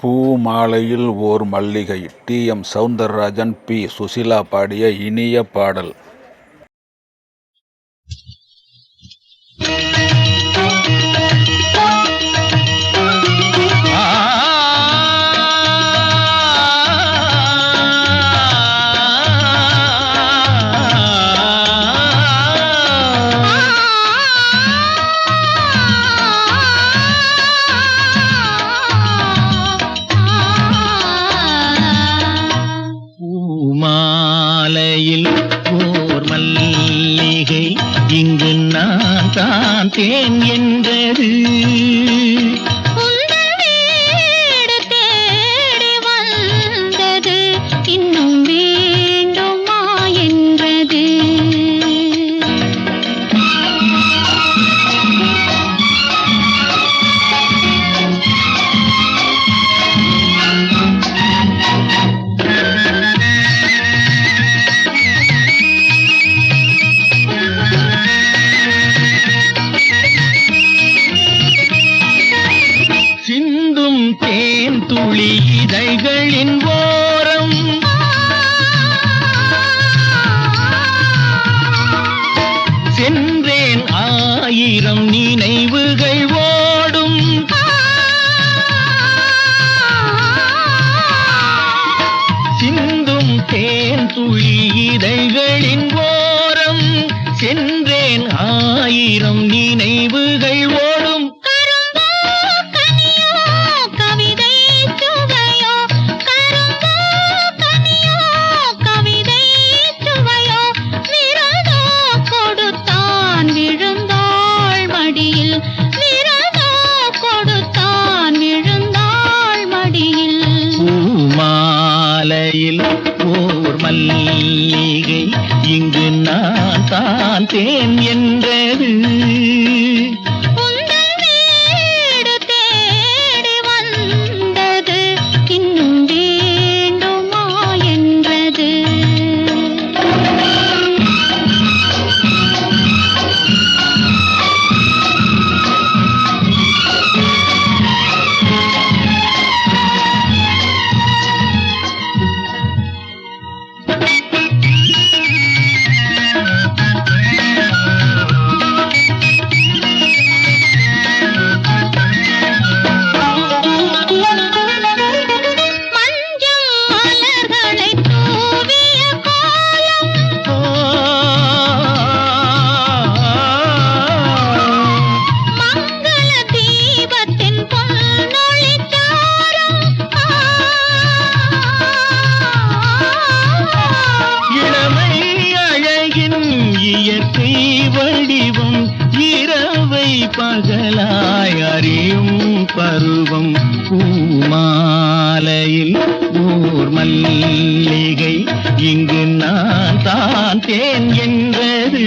பூ மாலையில் ஓர் மல்லிகை T. M. Soundararajan P. Susheela பாடிய இனிய பாடல். மலையில் ஓர் மல்லிகை இங்கு நான் தான் தேன் என்றது. இதழ்களின் ஓரம். சென்றேன் ஆயிரம் நினைவுகள் ஓடும். சிந்தும் தேன் துளி இதழ்களின் ஓரம். சென்றேன் ஆயிரம் நினை பார்த்தேன் என்றது பகலாய் பருவம் பூமாலையில் ஊர் மல்லிகை இங்கு நான் தான் தேன் என்றது.